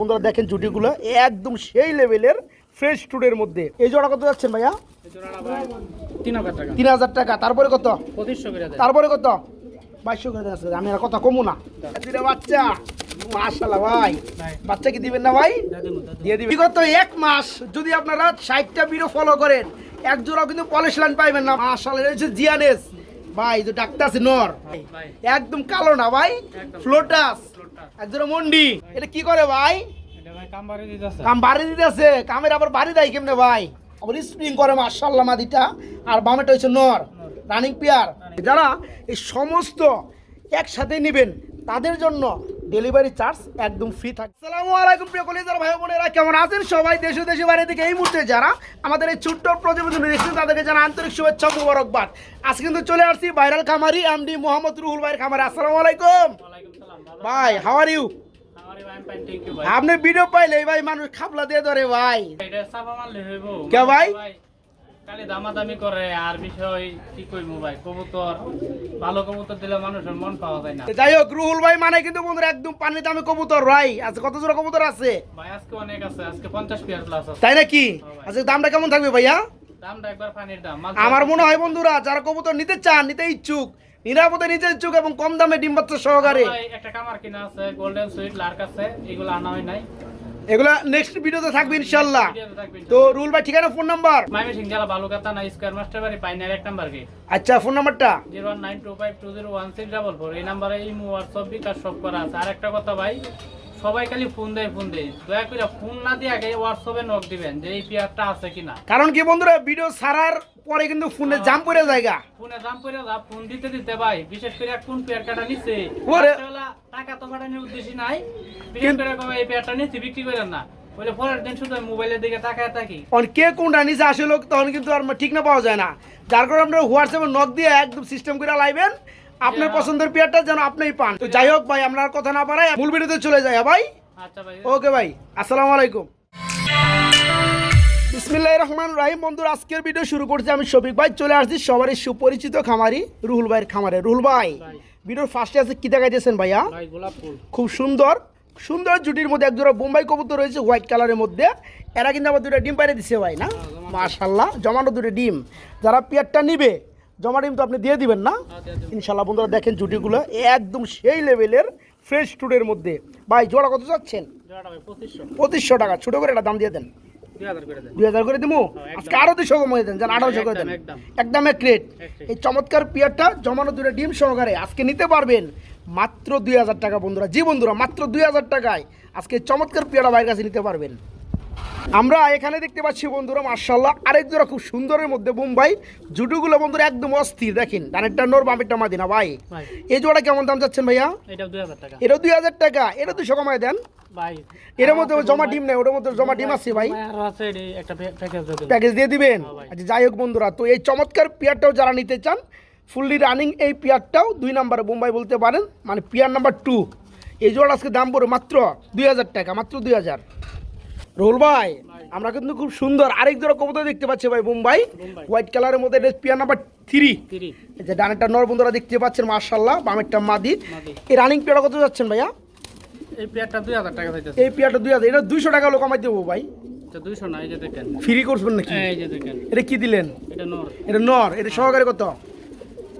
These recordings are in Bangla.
বন্ধুরা দেখেন জুটিগুলো একদম সেই লেভেলের ফ্রেশ টুডের মধ্যে। এই জোড়া কত যাচ্ছেন ভাইয়া? তিন হাজার টাকা। তারপরে কত? তারপরে কত? বাইশশো করে আমি আর কথা কমু না। বাচ্চা। মাশাল্লাহ ভাই। ভাই। বাচ্চা কি দিবেন না ভাই? দিয়ে দিবেন। বিগত এক মাস যদি আপনারা ষাটটা ভিডিও ফলো করেন এক জোড়াও কিন্তু পলিশ লাইন পাইবেন না। মাশাল্লাহ জিয়ানেস। ভাই তো ডাক্তার আছে নর। একদম কালো না ভাই? ফ্লোটাস একজোড়া মন্ডি। এটা কি করে ভাই? কাম বাড়ি দিতেছে। কামের আবার বাড়ি দেয় কেমনে ভাই? আবার স্প্রিং করে মার্শাল্লাহ মাদিটা। আর বামেটা হচ্ছে নর। রানিং পিয়ার যারা এই সমস্ত একসাথে নেবেন তাদের জন্য ডেলিভারি চার্জ একদম ফ্রি থাকে আসসালামু আলাইকুম প্রিয় কলেজার ভাই বোনেরা কেমন আছেন সবাই? দেশে দেশে বাইরে থেকে এই মুহূর্তে যারা আমাদের এই ছোট্ট প্রতিবেদন দেখছেন তাদেরকে জানা আন্তরিক শুভেচ্ছা মুবারকবাদ। আজ কিন্তু চলে আসছি ভাইরাল খামারি এমডি মোহাম্মদ রুহুল ভাইয়ের খামারে। আসসালামু আলাইকুম। ভাই হাউ আর ইউ আপনি ভিডিও পাইলে ভাই মানুষ খাপলা দিয়ে ধরে ভাই কে ভাই? খালি দামাদামি করে আর বিষয় কি কইমু ভাই কবুতর ভালো কবুতর দিলে মানুষের মন পাওয়া যায় না। যাই হোক রুহুল ভাই মানে কিন্তু বন্ধুরা একদম পানির দামে কবুতর ভাই। আজকে কত জোড়া কবুতর আছে? ভাই আজকে অনেক আছে আজকে পঞ্চাশ পিয়ার প্লাস আছে। তাই নাকি? আজকে দামটা কেমন থাকবে ভাইয়া? দামটা একবার পানির দাম আমার মনে হয় বন্ধুরা যারা কবুতর নিতে চান নিতে ইচ্ছুক নিরাপদে নিজের ইচ্ছুক এবং কম দামে ডিম বাচ্চা সহকারে একটা কামার কিনা আছে গোল্ডেন সুইট লার্ক আছে এগুলো আনা হয় নাই। এগুলা নেক্সট ভিডিওতে থাকবে ইনশাআল্লাহ। তো রুল ভাই ঠিকানা ফোন নাম্বার মাইমে সিং জেলা বালুকাতা না স্কয়ার মাস্টার বাড়ি পাইনার এক নাম্বার কি আচ্ছা ফোন নাম্বারটা zero one nine two five two zero one six double four. এই নাম্বারে ইমো হোয়াটসঅ্যাপ বিকাশ সব করা আছে। আর একটা কথা ভাই সবাই খালি ফোন দেয় ফোন দেয়। দয়া করে ফোন না দিয়ে আগে হোয়াটসঅ্যাপে নক দিবেন যে এই পেয়ারটা আছে কিনা। কারণ কি বন্ধুরা ভিডিও ছাড়ার পরে কিন্তু ফোনে জাম পড়ে জায়গা। ফোনে দাম করে যা ফোন দিতে দিতে ভাই বিশেষ করে কোন পেয়ার কাটা নিচ্ছে ওরে। টাকা তো পাঠানোর উদ্দেশ্য নাই। বিশেষ করে কবে এই পেয়ারটা নিচ্ছে বিক্রি করেন না। বলে পরের দিন শুধু মোবাইলের দিকে তাকায় থাকি। অন কে কোনটা নিচে আসলে তখন কিন্তু আর ঠিক না পাওয়া যায় না। যার কারণে আপনার হোয়াটসঅ্যাপে নক দিয়ে একদম সিস্টেম করে লাইবেন। আপনার পছন্দের পেয়ারটা যেন আপনিই পান। তো যাই হোক ভাই আপনার কথা না পারাই মূল ভিডিওতে চলে যায় ভাই? আচ্ছা ভাই। ওকে ভাই আসসালামু আলাইকুম। বিসমিল্লাহ রহমান রাহিম। বন্ধুরা আজকের ভিডিও শুরু করছি আমি শফিক ভাই। চলে আসছি সবারই সুপরিচিত খামারি রুহুল ভাইয়ের খামারে। রুহুল ভাই। ভিডিওর ফার্স্টে আছে কি দেখাইতেছেন ভাইয়া? খুব সুন্দর সুন্দর জুটির মধ্যে এক একজোড়া বোম্বাই কবুতর রয়েছে হোয়াইট কালারের মধ্যে। এরা কিন্তু আবার দুটো ডিম পাইরে দিছে ভাই না? মাশাল্লাহ জমানো দুটো ডিম। যারা পেয়ারটা নিবে জমা ডিম তো আপনি দিয়ে দিবেন না। ইনশাল্লাহ বন্ধুরা দেখেন জুটিগুলো একদম সেই লেভেলের ফ্রেশ টুডের মধ্যে। ভাই জোড়া কত চাচ্ছেন? পঁচিশশো। টাকা। ছোটো করে একটা দাম দিয়ে দেন। দুই হাজার করে দিব আজকে আরও দুশো কমিয়ে দেন যেন আঠারোশো করে দেন। একদম, এক রেট এই চমৎকার পিয়ারটা জমানো দুটো ডিম সহকারে আজকে নিতে পারবেন। মাত্র দুই হাজার টাকা বন্ধুরা। জি বন্ধুরা মাত্র দুই হাজার টাকায় আজকে চমৎকার পিয়ারা বাইরের কাছে নিতে পারবেন। আমরা এখানে দেখতে পাচ্ছি বন্ধুরা মার্শাল্লাহ আরেক জোড়া খুব সুন্দরের মধ্যে বোম্বাই। জুটুগুলো বন্ধুরা একদম অস্থির দেখেন ডানেরটা নোর বামেরটা মাদিনা ভাই। এই জোড়া কেমন দাম যাচ্ছেন ভাইয়া? এটা দুই হাজার টাকা। এটা দুশো কমায় দেন। এর মধ্যে জমা ডিম নেই ওটার মধ্যে জমা ডিম আছে ভাই। প্যাকেজ দিয়ে দিবেন। হ্যাঁ আচ্ছা যাই হোক বন্ধুরা তো এই চমৎকার পেয়ারটাও যারা নিতে চান ফুললি রানিং এই পেয়ারটাও দুই নাম্বার বোম্বাই বলতে পারেন মানে পেয়ার নাম্বার টু এই জোড়া আজকে দাম পড়ে মাত্র দুই হাজার টাকা মাত্র দুই হাজার। রোল ভাই আমরা কিন্তু খুব সুন্দর আরেক জোড়া কবুতর দেখতে পাচ্ছি ভাই বোম্বাই। হোয়াইট কালারের মধ্যে এটা পেয়ার নাম্বার থ্রি যে ডানেরটা নর বন্ধুরা দেখতে পাচ্ছেন মার্শাল্লাহ বামেরটা মাদি। এই রানিং পেয়ারটা কত যাচ্ছেন ভাইয়া? এই পেয়ারটা দুই হাজার টাকা এই পেয়ারটা দুই হাজার এটা দুইশো টাকা লোক আমায় দেবো ভাই। দুইশো না এই যে দেখেন। ফ্রি করবেন নাকি? এই যে দেখেন। এটা কি দিলেন? এটা নর। এটা নর এটা সহকারে কত?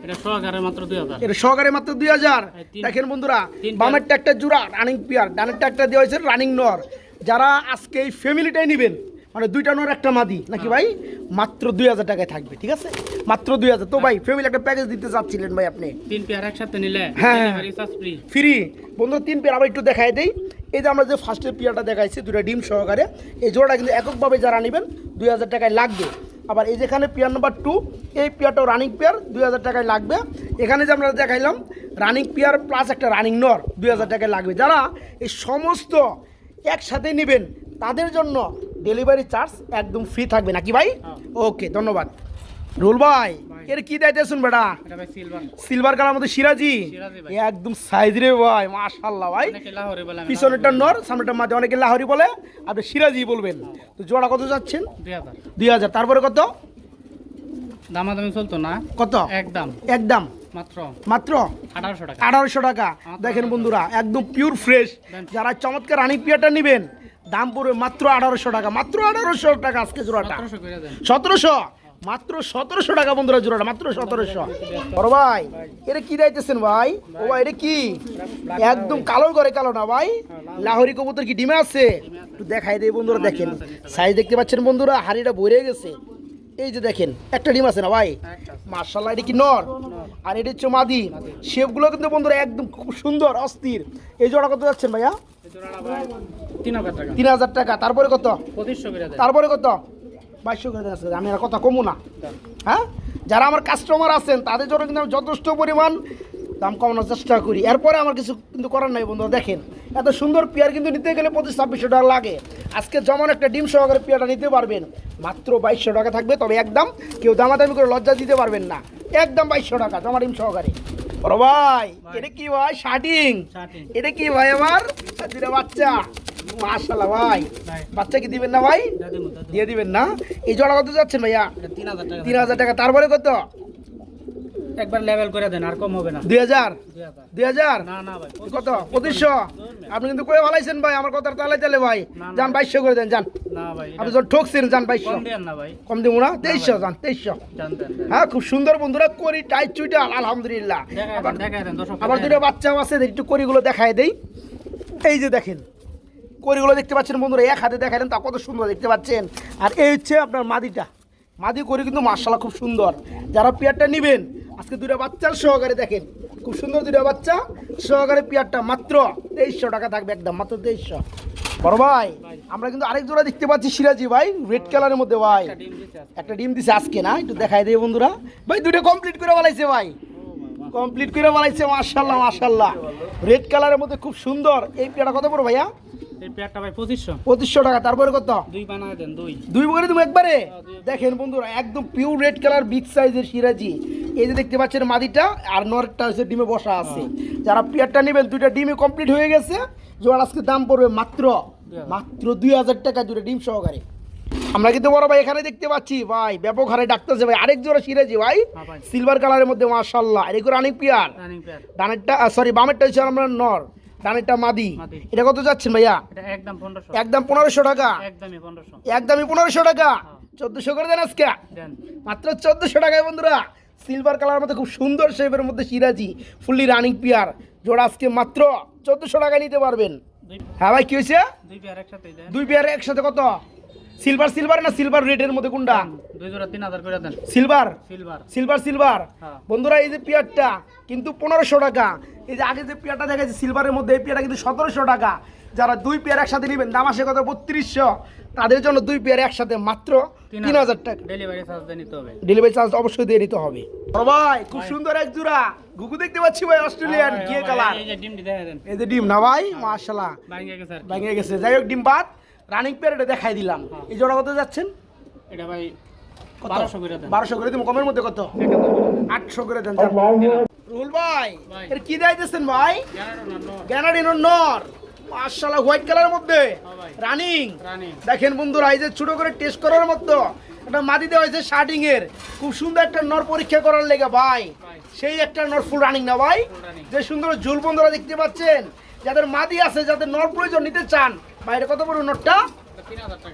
এটা সহকারে মাত্র দুই হাজার। এটা সহকারে মাত্র দুই হাজার। দেখেন বন্ধুরা বামেরটা একটা জোড়া রানিং পিয়ার ডানেরটা একটা দেওয়া হয়েছে রানিং নর। যারা আজকে এই ফ্যামিলিটাই নেবেন মানে দুইটা নর একটা মাদি নাকি ভাই? মাত্র দুই হাজার টাকায় থাকবে ঠিক আছে? মাত্র দুই হাজার। তো ভাই ফ্যামিলি একটা প্যাকেজ দিতে চাচ্ছিলেন ভাই আপনি? তিন পেয়ার একসাথে নিলে হ্যাঁ। ফ্রি ফ্রি বন্ধু তিন পেয়ার আবার একটু দেখাই দেই। এই যে আমরা যে ফার্স্টের পেয়ারটা দেখাইছি দুটা ডিম সহকারে এই জোড়াটা কিন্তু এককভাবে যারা নেবেন দুই হাজার টাকায় লাগবে। আবার এই যেখানে পেয়ার নাম্বার টু এই পেয়ারটাও রানিং পেয়ার দুই হাজার টাকায় লাগবে। এখানে যে আমরা দেখাইলাম রানিং পেয়ার প্লাস একটা রানিং নর দুই হাজার টাকায় লাগবে। যারা এই সমস্ত একসাথে নেবেন তাদের জন্য ডেলিভারি চার্জ একদম ফ্রি থাকবে নাকি ভাই? হ্যাঁ। ওকে ধন্যবাদ। রুল ভাই। এর কি দায়িত্ব শুন বেটা সিলভার কালার মধ্যে সিরাজি? একদম সাইজ রে ভাই মাশাল্লাহ ভাই। পিছনেরটা নর সামনেটা মাঝে অনেকে লাহরি বলে আপনি সিরাজি বলবেন। তো জোড়া কত যাচ্ছেন? দুই হাজার। দুই হাজার। তারপরে কত? দামাদামি চলতো না। কত? একদম। একদম। মাত্র? আঠারোশো টাকা। দেখেন বন্ধুরা একদম পিওর ফ্রেশ যারা চমৎকার রানিং পিয়াটা নেবেন দাম পড়বে মাত্র আঠারোশো টাকা। মাত্র আঠারোশো টাকা আজকে জোড়াটা। সতেরোশো মাত্র সতেরোশো টাকা বন্ধুরা জোড়াটা মাত্র সতেরোশো। বড় ভাই এটা কি দিতেছেন ভাই? ও ভাই এটা কি? একদম কালো করে কালো না ভাই? লাহোরি কবুতর কি ডিমে আছে? একটু দেখাই দেই বন্ধুরা দেখেন। সাইজ দেখতে পাচ্ছেন বন্ধুরা হাড়িটা ভরে গেছে। এই যে দেখেন একটা ডিম আছে না ভাই? মার্শাল মার্শাল্লাহ এটা কি নর? আর এটা হচ্ছে মাদি। শেপগুলো কিন্তু বন্ধুরা একদম খুব সুন্দর অস্থির। এই জোড়া কত যাচ্ছেন ভাইয়া? তিন হাজার টাকা। তারপরে কত? তারপরে কত? বাইশশো করে আমি আর কথা কমু না। হ্যাঁ? যারা আমার কাস্টমার আছেন তাদের জন্য কিন্তু আমি যথেষ্ট পরিমাণ দাম কমানোর চেষ্টা করি। এরপরে আমার কিছু কিন্তু করার নাই বন্ধুরা দেখেন। এত সুন্দর পেয়ার কিন্তু নিতে গেলে পঁচিশ ছাব্বিশশো টাকা লাগে। আজকে যেমন একটা ডিম সহকারে পেয়ারটা নিতে পারবেন মাত্র বাইশশো টাকা থাকবে তবে একদম কেউ দামাদামি করে লজ্জা দিতে পারবেন না। একদম বাইশশো টাকা জমা ডিম সহকারে। বড় ভাই এটা কি ভাই? শার্টিং এটা কি ভাই আমার? দুটা বাচ্চা। মাশাল্লাহ ভাই। ভাই। বাচ্চা কি দিবেন না ভাই? দিয়ে দিবেন না? এই জোড়া কত যাচ্ছেন ভাইয়া? তিন হাজার টাকা তারপরে কত? একবার লেভেল করে দেন আর কম হবে না। দুই হাজার? দুই হাজার। দুই হাজার? না না ভাই কত? পঁচিশশো? আপনি কিন্তু কয়ে ভালাইছেন ভাই আমার কথা তালে তালে ভাই। যান বাইশশো করে দেন যান। না ভাই আপনি যখন ঠকছেন যান বাইশশো। কম দেন না ভাই। কম দেবো না তেইশশো যান তেইশশো। জানতেন হ্যাঁ খুব সুন্দর বন্ধুরা করি টাইট চুইটা আলহামদুলিল্লাহ। আবার দেখাই দেন দর্শক আবার দুটো বাচ্চাও আছে একটু করিগুলো দেখায় দেই। এই যে দেখেন করিগুলো দেখতে পাচ্ছেন বন্ধুরা এক হাতে দেখালেন তা কত সুন্দর দেখতে পাচ্ছেন। আর এই হচ্ছে আপনার মাদিটা। মাদি করি কিন্তু মার্শাল্লাহ খুব সুন্দর। যারা পেয়ারটা নেবেন আজকে দুটো বাচ্চার সহকারে দেখেন। খুব সুন্দর দুটা বাচ্চা সহকারে পেয়ারটা মাত্র তেইশশো টাকা থাকবে একদম মাত্র তেইশশো। বড় ভাই আমরা কিন্তু আরেক জোড়া দেখতে পাচ্ছি সিরাজি ভাই রেড কালারের মধ্যে ভাই। একটা ডিম দিছে আজকে। না একটু দেখাই দেয় বন্ধুরা। ভাই দুটো কমপ্লিট করে বলাইছে ভাই। কমপ্লিট করে বানাইছে মাশাল্লাহ মাশাল্লাহ রেড কালারের মধ্যে খুব সুন্দর। এই পেয়ারটা কত পড়ো ভাইয়া? এই পেয়ারটা ভাই পঁচিশশো। পঁচিশশো টাকা তারপরে কত? দুই বানায় দেন দুই। দুই বগরে তুমি একবারে? দেখেন বন্ধুরা একদম পিওর রেড কালার বিগ সাইজের সিরাজি। এই যে দেখতে পাচ্ছেন মাদিটা আর নরটা হচ্ছে ডিমে বসা আছে। যারা পেয়ারটা নেবেন দুইটা ডিমে কমপ্লিট হয়ে গেছে। আজকে দাম পড়বে মাত্র মাত্র দুই হাজার টাকা দুটো ডিম সহকারে। আমরা কিন্তু বড় ভাই এখানে দেখতে পাচ্ছি ভাই ব্যাপক হারে ডাকতেছে ভাই। আরেক জোড়া সিরাজি ভাই হ্যাঁ সিলভার কালারের মধ্যে মাশাল্লাহ আর এগুলো রানিং পেয়ার ডানেরটা সরি বামেরটা হচ্ছে আমরা নর। ডানেরটা মাদি। মাদি। এটা কত যাচ্ছেন ভাইয়া? একদম পনেরোশো। টাকা? একদমই পনেরোশো। টাকা? চোদ্দশো করে দেন আজকে? মাত্র চোদ্দশো টাকায় বন্ধুরা সিলভার কালার মধ্যে খুব সুন্দর শেপের মধ্যে সিরাজি ফুললি রানিং পিয়ার জোড়া আজকে মাত্র চোদ্দশো টাকায় নিতে পারবেন। হ্যাঁ ভাই কি হয়েছে? দুই পেয়ার একসাথে দুই পেয়ার একসাথে কত? সিলভার সিলভার না সিলভার রেডের মধ্যে কোনটা? দুই জোড়া তিন হাজার করে দেন। সিলভার সিলভার সিলভার সিলভার হ্যাঁ। বন্ধুরা এই যে পেয়ারটা কিন্তু পনেরোশো টাকা। এই যে আগে যে পেয়ারটা দেখেছি সিলভারের মধ্যে এই পেয়ারটা কিন্তু সতেরোশো টাকা। যারা দুই পেয়ার একসাথে নেবেন দাম আসে কত? বত্রিশশো। তাদের জন্য দুই পেয়ার একসাথে মাত্র তিন হাজার টাকা। ডেলিভারি চার্জ দিয়ে নিতে হবে। ডেলিভারি চার্জ অবশ্যই দিয়ে নিতে হবে। ভাই খুব সুন্দর এক জোড়া। গুগু দেখতে পাচ্ছি ভাই অস্ট্রেলিয়ান হ্যাঁ গিয়ে হ্যাঁ কালার। এই যে ডিম না ভাই গেছে আর ভেঙে গেছে। যাই হোক ডিম বাদ রানিং পেয়ার এটা দেখাই দিলাম। হ্যাঁ। এই জোড়া কত যাচ্ছেন? এটা ভাই কত? বারোশো করে করে কমের মধ্যে কত? আটশো করে দেন রুল ভাই। এর কি দিতেছেন ভাই? জানারও না, no। গ্যানাডিনো নর। মাশাআল্লাহ হোয়াইট কালারের মধ্যে। হ্যাঁ রানিং। দেখেন বন্ধুরা এই যে ছোট করে টেস্ট করার মতো একটা মাটি দেওয়া হয়েছে শার্টিং এর খুব সুন্দর একটা নর পরীক্ষা করার লেগে ভাই ভাই। সেই একটা নর ফুল রানিং না ভাই? যে সুন্দর ঝুল বন্ধুরা দেখতে পাচ্ছেন যাদের মাদি আছে যাদের নর প্রয়োজন নিতে চান বাইরে কত বড় নটটা? এটা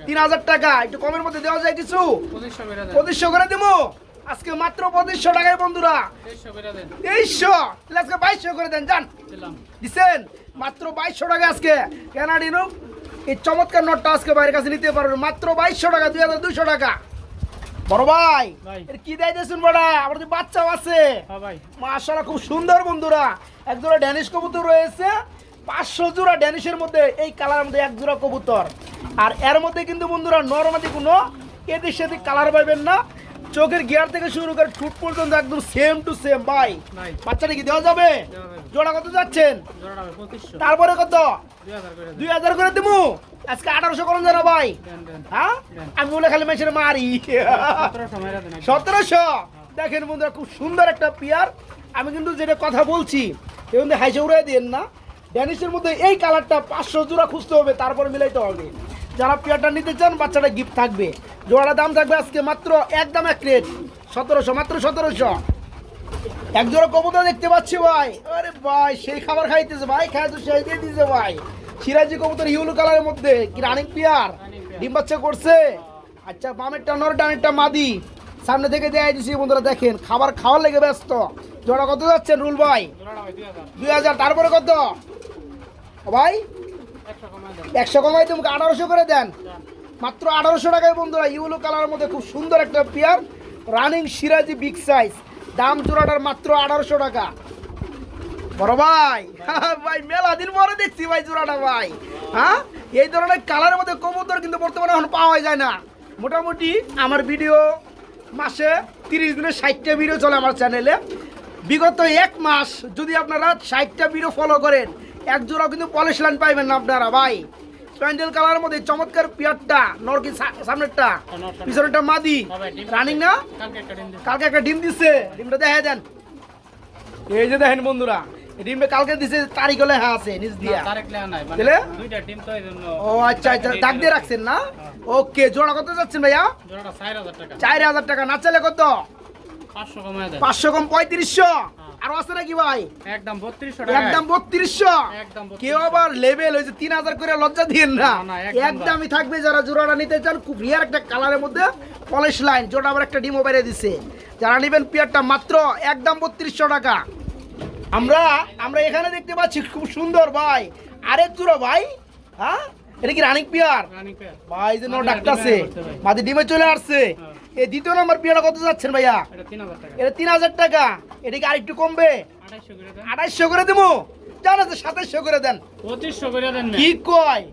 তিন হাজার টাকা। একটু কমের মধ্যে দেওয়া যায় কিছু? পঁচিশশো করে দেবো আজকে মাত্র পঁচিশশো টাকায় বন্ধুরা। তেইশশো তাহলে আজকে বাইশশো করে দেন যান। দিচ্ছেন মাত্র বাইশশো টাকা আজকে। কেনাডিনো এই চমৎকার নোটটা আজকে বাইরের কাছে নিতে পারবেন মাত্র বাইশশো টাকা দুই হাজার দুশো টাকা। বড় ভাই। এর কি দেয় দেখুন বড়া? আমার যে বাচ্চাও আছে। হ্যাঁ মাশাআল্লাহ খুব সুন্দর বন্ধুরা। এক জোড়া ড্যানিশ কবুতর রয়েছে। পাঁচশো জোড়া ড্যানিশের মধ্যে এই কালার মধ্যে এক জোড়া কবুতর। আর এর মধ্যে কিন্তু বন্ধুরা নরমাদি কোনো এদিক সেদিক কালার পাবেন না। চোখের গিয়ার থেকে শুরু করে ঠুট পর্যন্ত একদম সেম টু সেম ভাই। ভাই। বাচ্চাটা কি দেওয়া যাবে? জোড়া কত যাচ্ছেন? তারপরে কত? দুই হাজার করে দেবো। আজকে আঠারোশো করুন জানা ভাই। হ্যাঁ? আমি বলে খালি মেশিনে মারি। সতেরোশো দেখেন বন্ধুরা খুব সুন্দর একটা পিয়ার। আমি কিন্তু যেটা কথা বলছি মধ্যে হাইসে উড়াই দিন না। ড্যানিশের মধ্যে এই কালারটা পাঁচশো জোড়া খুঁজতে হবে তারপরে মিলাইতে হবে। যারা পেয়ারটা নিতে চান বাচ্চাটা গিফট থাকবে। জোড়াটা দাম থাকবে আজকে মাত্র একদম এক রেট সতেরোশো মাত্র সতেরোশো। এক জোড়া কবুতর দেখতে পাচ্ছি ভাই। আরে ভাই সেই খাবার খাইতেছে ভাই খাই তো সেই দিয়ে দিছে ভাই। সিরাজি কবুতর ইউলো কালারের মধ্যে কি রানিং পিয়ার পেয়ার। ডিম বাচ্চা করছে? আচ্ছা বামেরটা নর ডানেরটা মাদি। সামনে থেকে দেখাই দিছি, বন্ধুরা দেখেন, খাবার খাওয়ার লেগে ব্যস্ত। জোড়া কত যাচ্ছেন, রুল ভাই? দুই হাজার, তারপরে কত? ভাই? একশো কমাই তুমি আঠারোশো করে দেন। মাত্র আঠারোশো টাকায়, বন্ধুরা ইউলো কালারের মধ্যে খুব সুন্দর একটা পেয়ার রানিং সিরাজি বিগ সাইজ দাম জোড়াটার মাত্র আঠারোশো টাকা। বড় ভাই ভাই, মেলা দিন পরে দেখছি ভাই জোড়াটা, ভাই। হ্যাঁ? এই ধরনের কালারের মধ্যে কবুতর কিন্তু বর্তমানে এখন পাওয়া যায় না। মোটামুটি আমার ভিডিও মাসে তিরিশ দিনের ষাটটা ভিডিও চলে আমার চ্যানেলে বিগত এক মাস যদি আপনারা ষাটটা ভিডিও ফলো করেন এক জোড়া কিন্তু পলিশ লাইন পাইবেন না আপনারা ভাই। প্যান্ডেল কালারের মধ্যে চমৎকার পিয়ারটা নরকি সামনেরটা পিছনেরটা মাদি। রানিং না? কালকে একটা ডিম দিন দিচ্ছে ডিমটা দেখা দেন। এই যে দেখেন বন্ধুরা ডিমটা কালকে দিছে তারিখ হলে হ্যাঁ আছে নিজ দিয়া। নাই মানে দুইটা ডিম তো ও আচ্ছা আচ্ছা দাগ দিয়ে রাখছেন না? ওকে জোড়া কত যাচ্ছেন ভাইয়া? চার হাজার টাকা। না চাইলে কত? পাঁচশো দেন। কম পঁয়ত্রিশশো। আরও আছে নাকি ভাই? একদম বত্রিশশো একদম বত্রিশশো। একদম 3200 কেউ আবার লেভেল হয়েছে তিন হাজার করে লজ্জা দিয়েন না। একদমই থাকবে যারা জোড়াটা নিতে চান খুব রিয়ার একটা কালারের মধ্যে পলিশ লাইন জোড়া আবার একটা ডিমও বেড়ে দিছে। যারা নেবেন পিয়ারটা মাত্র একদম বত্রিশশো টাকা। আমরা আমরা এখানে দেখতে পাচ্ছি খুব সুন্দর ভাই। আরেক জোড়া ভাই হ্যাঁ? এটা কি রানিক পিয়ার? ভাই যে ডাক্তার আছে। মাদি ডিমে চলে আসছে। হ্যাঁ। এই দ্বিতীয় নম্বর পিয়ারটা কত যাচ্ছেন ভাইয়া? এটা তিন হাজার টাকা। এটা কি আরেকটু কমবে? আঠাইশশো করে দেবো জান সাতাইশশো করে দেন। পঁচিশশো করে দেন কি কয়?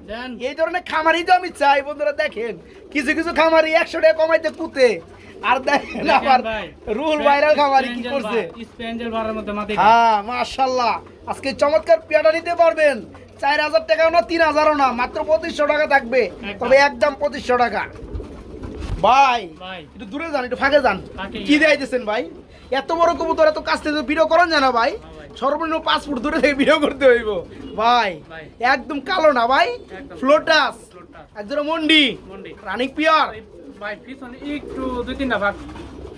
এই ধরনের খামারি তো আমি চাই বন্ধুরা দেখেন। কিছু কিছু খামারি একশো টাকা কমাইতে পুঁতে আর দেখেন আবার রুল ভাইরাল খামারি কি করছে। হ্যাঁ মাশাল্লাহ। আজকে চমৎকার পেয়ারা নিতে পারবেন। চার হাজার টাকাও না তিন হাজারও না মাত্র পঁচিশশো টাকা থাকবে। তবে একদম পঁচিশশো টাকা। ভাই একটু দূরে যান একটু ফাঁকে যান। কি। দিয়েছেন ভাই? এত বড় কবুতর এত কাছ থেকে ভিডিও করেন জানা ভাই। সর্বনিম্ন পাঁচ ফুট দূরে থেকে ভিডিও করতে হইব। ভাই। একদম কালো না ভাই? ফ্লোটাস। একজন মন্ডি। মন্ডি। রানিক পিয়ার। ভাই পিছনে একটু দুই তিনটা ভাগ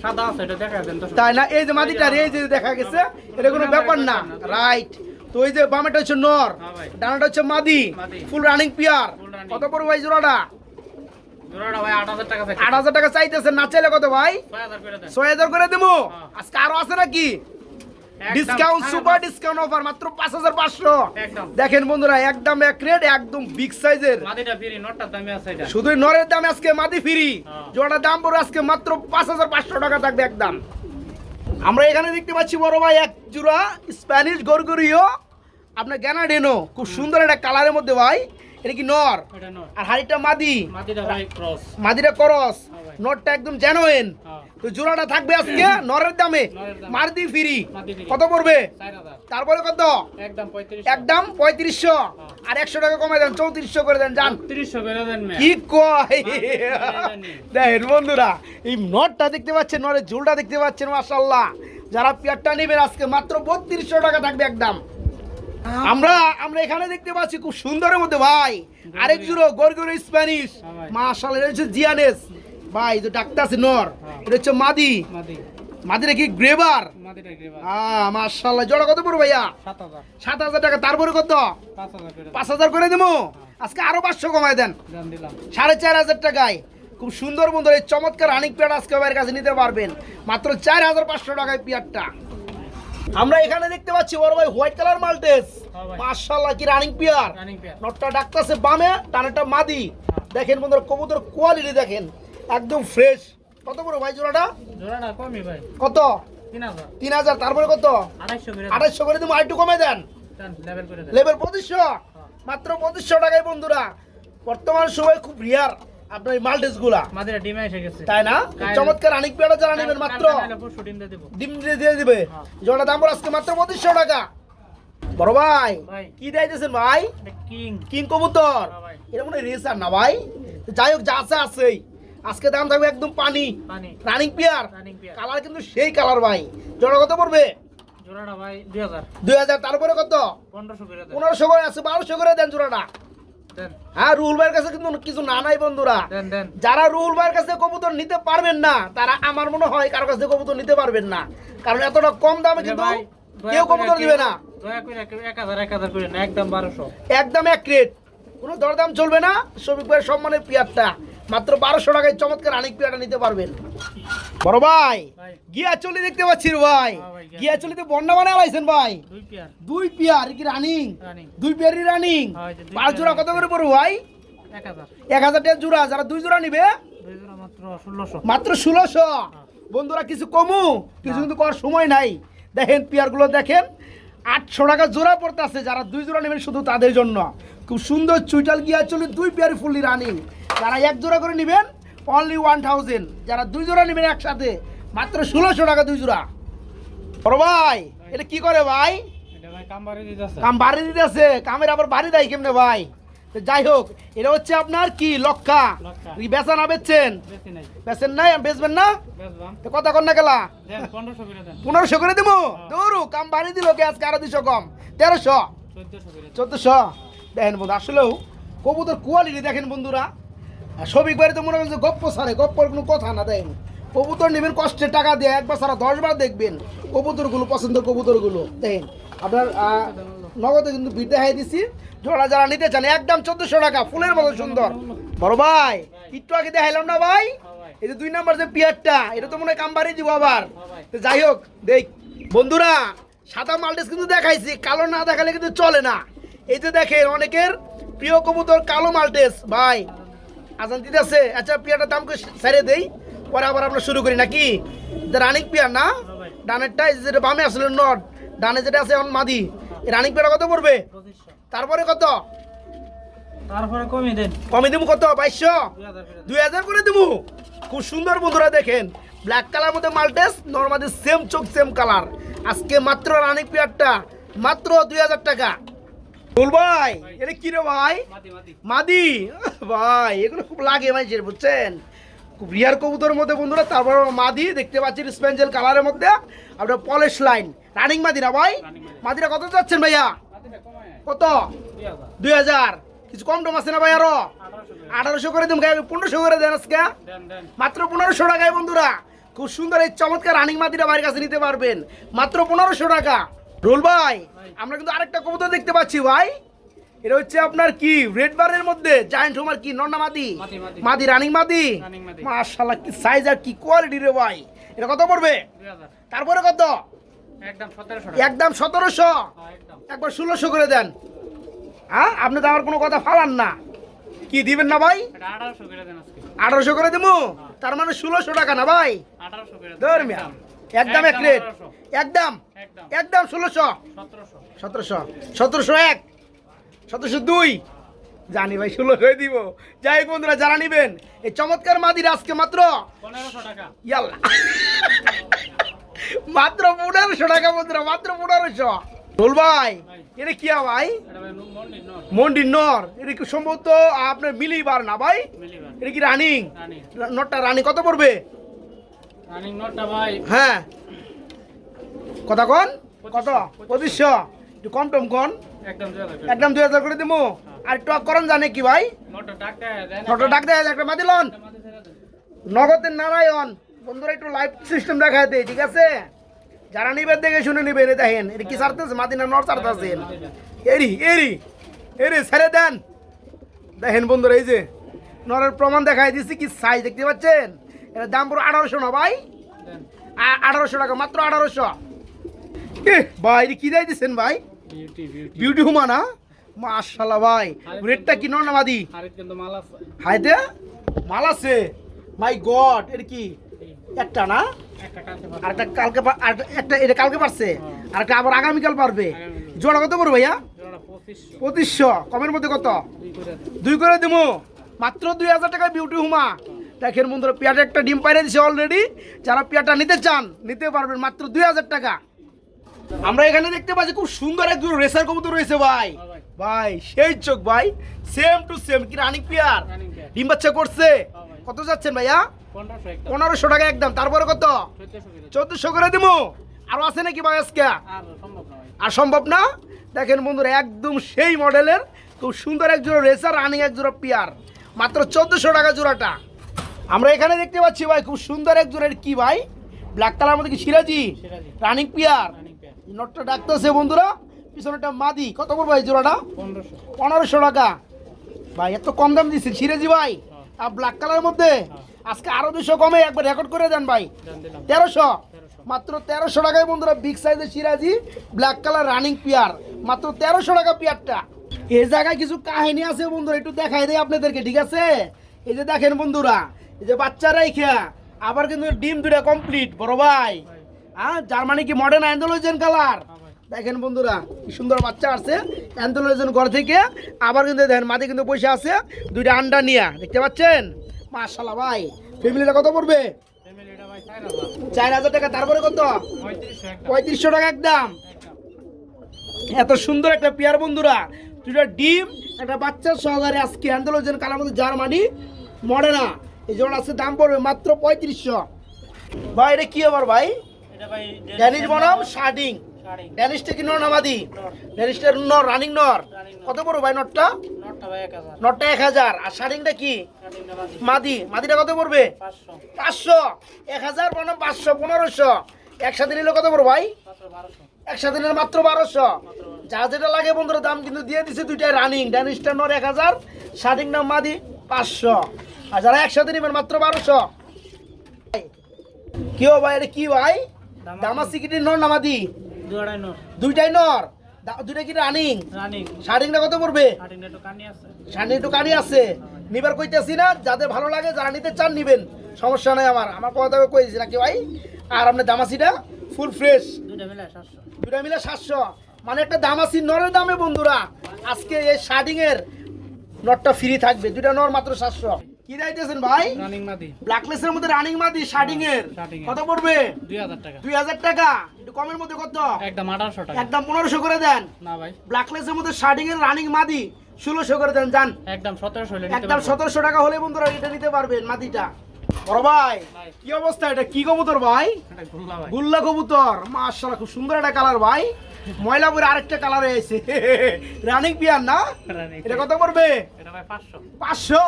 সাদা আছে এটা দেখা দেন তাই না? এই যে মাটিটার এই যে দেখা গেছে এটা কোনো ব্যাপার না। রাইট তো এই যে বামেটা হচ্ছে নর হ্যাঁ ডানাটা হচ্ছে মাদি। Full running pair. কত পড়বে ভাই জোড়াটা? আট হাজার টাকা চাইতেছে। না চাইলে কত ভাই? ছয় হাজার করে দেবো হ্যাঁ। আজকে আরও আছে নাকি? ডিসকাউন্ট সুপার ডিসকাউন্ট অফার মাত্র পাঁচ হাজার পাঁচশো। দেখেন বন্ধুরা একদম এক রেট একদম বিগ সাইজের শুধুই নরের দাম আজকে মাদি ফ্রি হ্যাঁ। দাম পড়বে আজকে মাত্র পাঁচ হাজার পাঁচশো টাকা থাকবে একদম। আমরা এখানে দেখতে পাচ্ছি বড় ভাই এক জোড়া স্প্যানিশ গরগরিও আপনার গ্যানাডেনো খুব সুন্দর একটা কালারের মধ্যে ভাই। এটা কি নর? আর হাড়িটা মাদি। মাদিটা ক্রস। হ্যাঁ একদম জেনুইন হ্যাঁ। তো জোড়াটা থাকবে আজকে নরের দামে। মারদি ফ্রি। কত পড়বে? তারপরে কত? একদম পঁয়ত্রিশশো। হ্যাঁ। আর একশো টাকা কমে দেন চৌত্রিশশো করে দেন যান। কি কয়? দেখেন বন্ধুরা এই নটটা দেখতে পাচ্ছেন নরের ঝুলটা দেখতে পাচ্ছেন মাশাল্লাহ যারা পেয়ারটা নেবেন আজকে মাত্র বত্রিশশো টাকা থাকবে একদম। আমরা আমরা এখানে দেখতে পাচ্ছি খুব সুন্দরের মধ্যে ভাই। আরেক জুড়ো গরগর স্প্যানিশ। মাশাল্লাহ এটা হচ্ছে জিয়ানেস ভাই তো ডাক্তার আছে নর হ্যাঁ। এটা হচ্ছে মাদি। মাদি। মাদিরা কি গ্রেবার মাদিটা গ্রেভার। হ্যাঁ মাশাল্লাহ জোড়া কত পড়বে ভাইয়া? সাত হাজার। টাকা তারপরে কত? পাঁচ হাজার করে দেবো। আজকে আরও পাঁচশো কমায় দেন। সাড়ে চার হাজার টাকায়। খুব সুন্দর বন্ধু এই চমৎকার হানিক পেয়ার আজকে আমার কাছে নিতে পারবেন। মাত্র চার হাজার পাঁচশো টাকায় পেয়ারটা আমরা এখানে দেখতে পাচ্ছি বড় ভাই হোয়াইট কালার মাল্টেস। হ্যাঁ মার্শাল্লাহ কি রানিং পিয়ার নটটা ডাকতেছে বামে টানেটা মাদি। দেখেন বন্ধুরা কবুতর কোয়ালিটি দেখেন একদম ফ্রেশ কত বড় ভাই জোড়াটা? জোড়াটা কমই ভাই। কত? তিন হাজার। তিন হাজার তারপরে কত? আড়াইশো করে দেন। আঠাইশশো করে দেবো আরেকটু কমে দেন। লেভেল করে দেন। লেভেল পঁচিশশো? মাত্র পঁচিশশো টাকায় বন্ধুরা বর্তমান সময় খুব রিয়ার আপনার এই মাল্টেসগুলা। মাদিরা ডিমে এসে গেছে। তাই না? চমৎকার আনিক পেয়ারা যারা নেবেন মাত্র। ডিম দিয়ে দিবে। হ্যাঁ। জোড়া দাম আজকে মাত্র পঁচিশশো টাকা। বড় ভাই। কি দিয়েছেন ভাই? কিং। কিং কবুতর। হ্যাঁ এটা মনে রেসার না ভাই? যাই হোক যা আছে আছেই। আজকে দাম থাকবে একদম পানি। Running pair. কালার কিন্তু সেই কালার ভাই। জোড়া কত পড়বে? জোড়াটা ভাই দুই হাজার। দুই হাজার। তারপরে কত? পনেরোশো করে আছে বারোশো করে দেন জোড়াটা। হ্যাঁ রুহুল ভাইয়ের কাছে কিন্তু কিছু না নাই বন্ধুরা। যারা রুহুল ভাইয়ের কাছে কবুতর নিতে পারবেন না তারা আমার মনে হয় কারও কাছে কবুতর নিতে পারবেন না। কারণ এতটা কম দামে কিন্তু কেউ কবুতর দিবে না। একদম এক রেট কোনো দরদাম চলবে না শ্রমিক ভাইয়ের সম্মানের পিয়ারটা। মাত্র বারোশো টাকায় চমৎকার আনিক পিয়ারটা নিতে পারবেন। বড় ভাই ভাই। গিয়া চলি দেখতে পাচ্ছি ভাই। হ্যাঁ গিয়া গিয়া চলিতে বন্যা মানে আলাইছেন ভাই। দুই পেয়ার। কি রানিং? দুই পিয়ারই রানিং। হ্যাঁ, পাঁচ জোড়া কত করে পড়ব ভাই? এক হাজার। এক টাকা জোড়া যারা দুই জোড়া নিবে? মাত্র ষোলোশো। বন্ধুরা কিছু কমু কিছু কিন্তু করার সময় নাই। দেখেন পিয়ারগুলো দেখেন আটশো টাকা জোড়া পড়তেছে যারা দুই জোড়া নেবেন শুধু তাদের জন্য। খুব সুন্দর চুইটাল গিয়া চলে দুই পেয়ারি ফুললি রানিং যারা এক জোড়া করে নেবেন অনলি ওয়ান থাউজেন্ড যারা দুই জোড়া নেবেন একসাথে মাত্র ষোলোশো টাকা দুই জোড়া। বড় ভাই এটা কি করে ভাই? কাম বাড়ি দিতেছে। কামের আবার বাড়ি দেয় কেমনে ভাই? তো যাই হোক এটা হচ্ছে আপনার কি লক্ষা? বেচা না বেচছেন? বেচেন নাই বেচবেন না? তো কথা কন না গেলা পনেরোশো করে দেবো? দৌড়ু কাম বাড়ি দিল কে আজকে আরও দুশো কম? তেরোশো? চোদ্দশো? দেখেন বন্ধু, আসলেও কবুতর কোয়ালিটি দেখেন বন্ধুরা। সবিক বাড়িতে মনে করেন যে গপ্প সারে গপ্পর কোনো কথা না, দেখেন। কবুতর নেবেন কষ্টের টাকা দিয়ে, একবার সারা দশ বার দেখবেন কবুতরগুলো, পছন্দের কবুতরগুলো, দেখেন। আপনার নগদে কিন্তু বিট দেখাই দিছি। জোড়া যারা নিতে চান, একদম চোদ্দশো টাকা, ফুলের মতো সুন্দর। বড় ভাই, একটু আগে দেখাইলাম না ভাই? হ্যাঁ এই যে দুই নাম্বার যে পিয়ারটা, এটা তো মনে হয় কামবাড়ি দিব আবার। হ্যাঁ তো যাই হোক, দেখ। বন্ধুরা, সাদা মাল্টেস কিন্তু দেখাইছি, কালো না দেখালে কিন্তু চলে না। এই যে দেখেন অনেকের প্রিয় কবুতর কালো মাল্টেস ভাই। আজান দিতেছে। আচ্ছা পিয়ারটার দাম সারে দেই। পরে আবার আমরা শুরু করি নাকি? রানিক পিয়ার না? ডানেরটা যেটা বামে আসলে নট ডানে যেটা আছে এখন মাদি এই রানিক পিয়ারটা কত পড়বে? তারপরে কত? তারপরে কমিয়ে দেন। কমে দিব কত? বাইশশো? দুই হাজার করে। দেবো খুব সুন্দর বন্ধুরা দেখেন। ব্ল্যাক কালার মধ্যে মাল্টেস নর্মালি সেম চোখ সেম কালার আজকে মাত্র রানিক পেয়ারটা মাত্র দুই হাজার টাকা। বল ভাই এটা কি রে ভাই? মাদি ভাই এগুলো খুব লাগে মানুষের বুঝছেন? খুব রিয়ার কবুতরের মধ্যে বন্ধুরা তারপর মাদি দেখতে পাচ্ছেন স্পেঞ্জেল কালারের মধ্যে। আপনার পলিশ লাইন রানিং মাদি না ভাই? মাদিরা কত যাচ্ছেন ভাইয়া? কত? দুই হাজার। কিছু কম টম আছে না ভাই আরও? আঠারোশো। করে করে পনেরোশো করে দেন আজকে। দেন দেন। মাত্র পনেরোশো টাকায় বন্ধুরা। খুব সুন্দর এই চমৎকার রানিং মাদিরা বাড়ির কাছে নিতে পারবেন। মাত্র পনেরোশো টাকা। রোল ভাই আমরা কিন্তু আরেকটা কবুতর দেখতে পাচ্ছি ভাই। এটা হচ্ছে আপনার কি রেড বারের মধ্যে জায়েন্ট হোমার কি? নন্না মাদি? মাদি, রানিং মাদি। মাশাআল্লাহ কি সাইজ আর কি কোয়ালিটি রে ভাই। এটা কত পড়বে? তারপরে কত? একদম সতেরোশো হ্যাঁ একবার ষোলোশো করে দেন। হ্যাঁ আপনি তো আমার কোনো কথা ফালান না। কি দিবেন না ভাই? আঠারোশো করে দেন আজকে। আঠারোশো করে দেবো তার মানে ষোলোশো টাকা না ভাই? আঠারোশো করে দেন। ধর মিয়া। একদম এক রেট। একদম একদম। ষোলোশো। সতেরোশো। সতেরোশো। এক। সতেরোশো দুই। জানি ভাই ষোলোশোই দিব। যাই হোক বন্ধুরা যারা নিবেন এই চমৎকার মাদির আজকে মাত্র ইয়াল্লা। মাত্র পনেরোশো টাকা বন্ধুরা মাত্র পনেরোশো। রোল ভাই এটা কি ভাই? মন্ডির নর। এটা কি সম্ভবত আপনার মিলিবার না ভাই? এটা কি রানিং? নটটা রানি। কত পড়বে? হ্যাঁ। কথা কন? কত? পঁচিশশো। একটু কম টম কন। একদম দুই হাজার করে দেবো আর একটু করন জানে কি ভাই? নটটা ডাক দেয় একটা মাদিলন নগদের নারায়ণ। বন্ধুরা একটু লাইভ সিস্টেম দেখায় দেয় ঠিক আছে? যারা নিবেন দেখে শুনে নিবেন দেখেন এটা কি ছাড়তেছে? মাদিনা নর ছাড়তেছেন। এরি এরি এরি ছেড়ে দেন। দেখেন বন্ধুরা এই যে নরের প্রমাণ দেখায় দিচ্ছি কি সাইজ দেখতে পাচ্ছেন? এটার দাম পুরো আঠারোশো না ভাই? আঠারোশো টাকা মাত্র আঠারোশো। এ ভাই কি দেয় দিচ্ছেন ভাই বিউটি হুমা না? মাশাল্লাহ ভাই রেটটা কি নর না মাদি? আর কিন্তু মাল আছে। হাইতে? মাল আছে? মাই গড এটা কি? একটা না? একটা কাছে আর একটা কালকে একটা এটা কালকে পারছে? আর একটা আবার আগামীকাল পারবে। জোড়া কত পড়বে ভাইয়া? পঁচিশশো। কমের মধ্যে কত? দুই করে দেন দুই করে দেবো? মাত্র দুই হাজার টাকায় বিউটি হুমা। দেখেন বন্ধুরা পেয়াটা একটা ডিম পাইরে দিছে অলরেডি যারা পেয়াটা নিতে চান নিতে পারবেন মাত্র দুই হাজার টাকা। আমরা এখানে দেখতে পাচ্ছি খুব সুন্দর একজন রেসার কবুতর রয়েছে ভাই। হ্যাঁ ভাই। ভাই সেই চোখ ভাই সেম টু সেম কি রানিং পেয়ার ডিম বাচ্চা করছে। হ্যাঁ কত যাচ্ছেন ভাইয়া? পনেরোশো টাকা একদম। তারপরে কত? চোদ্দশো করে দিব। আরও আছে নাকি ভাই আজকে? আর সম্ভব না ভাই। আর সম্ভব না? দেখেন বন্ধুরা একদম সেই মডেলের খুব সুন্দর এক জোড়া রেসার রানিং এক জোড়া পিয়ার মাত্র চোদ্দোশো টাকা জোড়াটা। আমরা এখানে দেখতে পাচ্ছি ভাই খুব সুন্দর এক জোড়ার কি ভাই? ব্ল্যাক কালার মধ্যে কি? সিরাজি। রানিং পিয়ার নটটা ডাকতেছে বন্ধুরা। পিছনেটা মাদি। কত পড়বে ভাই জোড়াটা? পনেরোশো। টাকা। ভাই এত কম দাম দিচ্ছে সিরাজি ভাই আর ব্ল্যাক কালারের মধ্যে? আজকে আরও দুশো কমে একবার রেকর্ড করে দেন ভাই। তেরোশো। মাত্র তেরোশো টাকায় বন্ধুরা বিগ সাইজের সিরাজি ব্ল্যাক কালার রানিং পিয়ার মাত্র তেরোশো টাকা পিয়ারটা এই জায়গায় কিছু কাহিনী আছে বন্ধুরা একটু দেখাই দেয় আপনাদেরকে ঠিক আছে? এই যে দেখেন বন্ধুরা এই যে বাচ্চারাই খেয়া আবার কিন্তু ডিম দুটা কমপ্লিট বড় ভাই। হ্যাঁ জার্মানি কি মডার্ন অ্যান্ডোলজেন কালার দেখেন বন্ধুরা কি সুন্দর বাচ্চা আসছে অ্যান্থোলজন ঘর থেকে। আবার কিন্তু দেখেন মাঝে কিন্তু পয়সা আছে দুইটা আন্ডা নিয়ে। দেখতে পাচ্ছেন? মাশাল্লাহ ভাই ফ্যামিলিটা কত পড়বে? চার হাজার। টাকা তারপরে কত? পঁয়ত্রিশশো টাকা একদম। এত সুন্দর একটা পেয়ার বন্ধুরা দুটা ডিম একটা বাচ্চার সহকারে আজকে অ্যান্থোলজন কালার মধ্যে জার্মানি মডেনা এই জন্য আজকে দাম পড়বে মাত্র পঁয়ত্রিশশো। ভাই এটা কি আবার ভাই? ভাই ড্যানিশ বনাম শার্ডিং ড্যানিশটা কি নর নামাদি নর ড্যানিশটার নর। রানিং নর। কত বড় ভাই নটটা? নটটা এক হাজার। আর শাড়িংটা কি? মাদি। মাদিটা কত পড়বে? পাঁচশো। এক হাজার বনাম পাঁচশো পনেরোশো। একসাথে নিলে কত পড়ো ভাই? একসাথে নিলে মাত্র বারোশো। যা যেটা লাগে বন্ধুরা দাম কিন্তু দিয়ে দিছে দুইটাই রানিং। ড্যানিশটা নর এক হাজার শার্টিংটা মাদি পাঁচশো। আর যারা একসাথে নেবেন মাত্র বারোশো। কি ভাই এটা কি ভাই? দামা- সিকিটির নর না মাদি দু আড়াই নট দুইটাই নর? দুইটা কি রানিং? রানিং। শার্টিংটা কত পড়বে? একটু কানি আছে। নিবার কইতেছি না যাদের ভালো লাগে যারা নিতে চান নিবেন। সমস্যা নাই আমার। আমার কথা কইছি নাকি ভাই? আর আপনার দামাসিটা ফুল ফ্রেশ। দুইটা মিলে সাতশো। দুটা মিলে সাতশো। মানে একটা দামাসি নরের দামে বন্ধুরা আজকে এই শার্টিং এর নটটা ফ্রি থাকবে। দুইটা নর মাত্র সাতশো। কি দিতেছেন ভাই? রানিং মাদি। ব্ল্যাকলেসের মধ্যে রানিং মাদি শার্টিং এর। কত পড়বে? দুই হাজার টাকা। দুই হাজার টাকা? একটু কমের মধ্যে কত? একদম আঠারোশো টাকা। একদম পনেরোশো করে দেন। না ভাই। ব্ল্যাকলেসের মধ্যে শার্টিং এর রানিং মাদি ষোলোশো করে দেন যান। একদম সতেরোশো হলে একদম পারব। সতেরোশো টাকা হলে বন্ধুরা এটা নিতে পারবেন মাটিটা বড় ভাই। কি অবস্থা এটা? কি কবুতর ভাই? গুল্লা কবুতর। মাশাআল্লাহ খুব সুন্দর একটা কালার ভাই। ময়লাপুরে আরেকটা কালার এসে। রানিং পিয়ার না? এটা কত পড়বে? এটা ভাই পাঁচশো। পাঁচশো?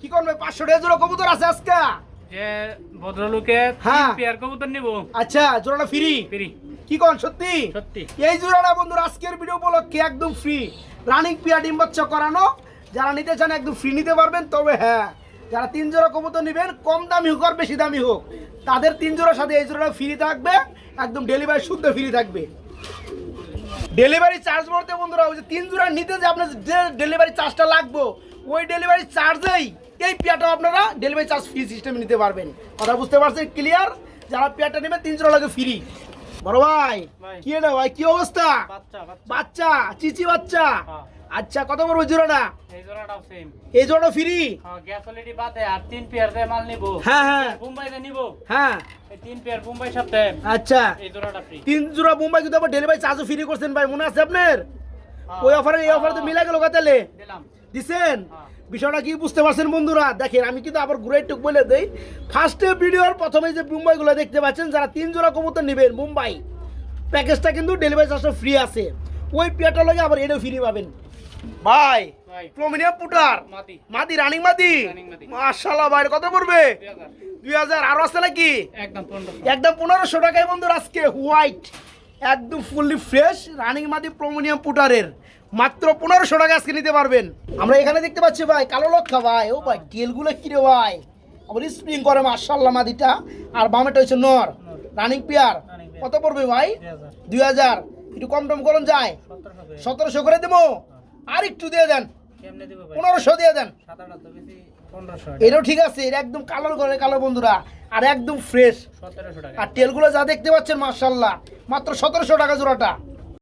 কি করবে পাঁচশো টাকা জোড়া কবুতর আছে আজকে? যে ভদ্রলোকে হ্যাঁ। পেয়ার কবুতর নিবো। আচ্ছা জোড়াটা ফ্রি ফ্রি কি কোন সত্যি? সত্যি। এই জোড়াটা বন্ধুরা আজকের ভিডিও উপলক্ষে একদম ফ্রি রানিং পিয়া ডিম বাচ্চা করানো। যারা নিতে চান একদম ফ্রি নিতে পারবেন তবে হ্যাঁ যারা তিন জোড়া কবুতর নেবেন কম দামি হোক আর বেশি দামি হোক তাদের তিন জোড়ার সাথে এই জোড়াটা ফ্রি থাকবে। একদম ডেলিভারি শুদ্ধ ফ্রি থাকবে। ডেলিভারি চার্জ বলতে বন্ধুরা ওই যে তিন জোড়া নিতে যে আপনার যে ডেলিভারি চার্জটা লাগবে ওই ডেলিভারি চার্জেই এই পেয়ারটাও আপনারা ডেলিভারি চার্জ ফ্রি সিস্টেমে নিতে পারবেন। কথা বুঝতে পারছেন? ক্লিয়ার যারা পেয়ারটা নেবেন তিন জোড়া লাগে ফ্রি বড় ভাই। কি এটা ভাই? কি অবস্থা? বাচ্চা চিচি বাচ্চা? হ্যাঁ। আচ্ছা কত বড় জোড়াটা? এই এই ফ্রি গ্যাস অলরেডি বাদে আর তিন পেয়ার দিয়ে মাল নিবো। হ্যাঁ হ্যাঁ। মুম্বাইতে নিবো। হ্যাঁ। তিন পেয়ার মুম্বাই সপ্তাহে আচ্ছা। এই জোড়াটা ফ্রি তিন জোড়া মুম্বাই কিন্তু আবার ডেলিভারি চার্জও ফ্রি করছেন ভাই। মনে আছে আপনার? ওই অফারে এই অফারে তো মিলা গেল তাহলে। দিলাম। দিছেন? হ্যাঁ। বিষয়টা কি বুঝতে পারছেন বন্ধুরা? দেখেন আমি কিন্তু আবার ঘুরে একটু বলে দেই। ফার্স্টে ভিডিওর প্রথমে যে মুম্বাইগুলো দেখতে পাচ্ছেন যারা তিন জোড়া কবুতর নেবেন মুম্বাই। প্যাকেজটা কিন্তু ডেলিভারি চার্জটা ফ্রি আছে। ওই পেয়ারটা লগে আবার এটাও ফ্রি পাবেন। ভাই ভাই। পুটার। মাদি। রানিং মাদি? Running মাদি। মাশাআল্লাহ ভাই কত পড়বে? আরও আছে নাকি? একদম একদম টাকায় বন্ধুরা আজকে হোয়াইট একদম ফুললি ফ্রেশ রানিং মাদি প্রোমোনিয়াম পুটারের। মাত্র পনেরোশো টাকা আজকে নিতে পারবেন। আমরা এখানে দেখতে পাচ্ছি ভাই কালো লক্ষা ভাই। ও ভাই টেলগুলো কি রে ভাই? আবার স্প্রিং করে মার্শাল্লাহ মাদিটা। আর বামেটা হচ্ছে নর। রানিং পেয়ার কত পড়বে ভাই? দুই হাজার। একটু কম টম করুন যায় সতেরোশো করে। দেবো। আর একটু দিয়ে দেন। পনেরোশো দিয়ে দেন। এটাও ঠিক আছে এটা একদম কালোর করে কালো বন্ধুরা। আর একদম ফ্রেশ আর তেলগুলো যা দেখতে পাচ্ছেন মার্শাল্লাহ মাত্র সতেরোশো টাকা জোড়াটা।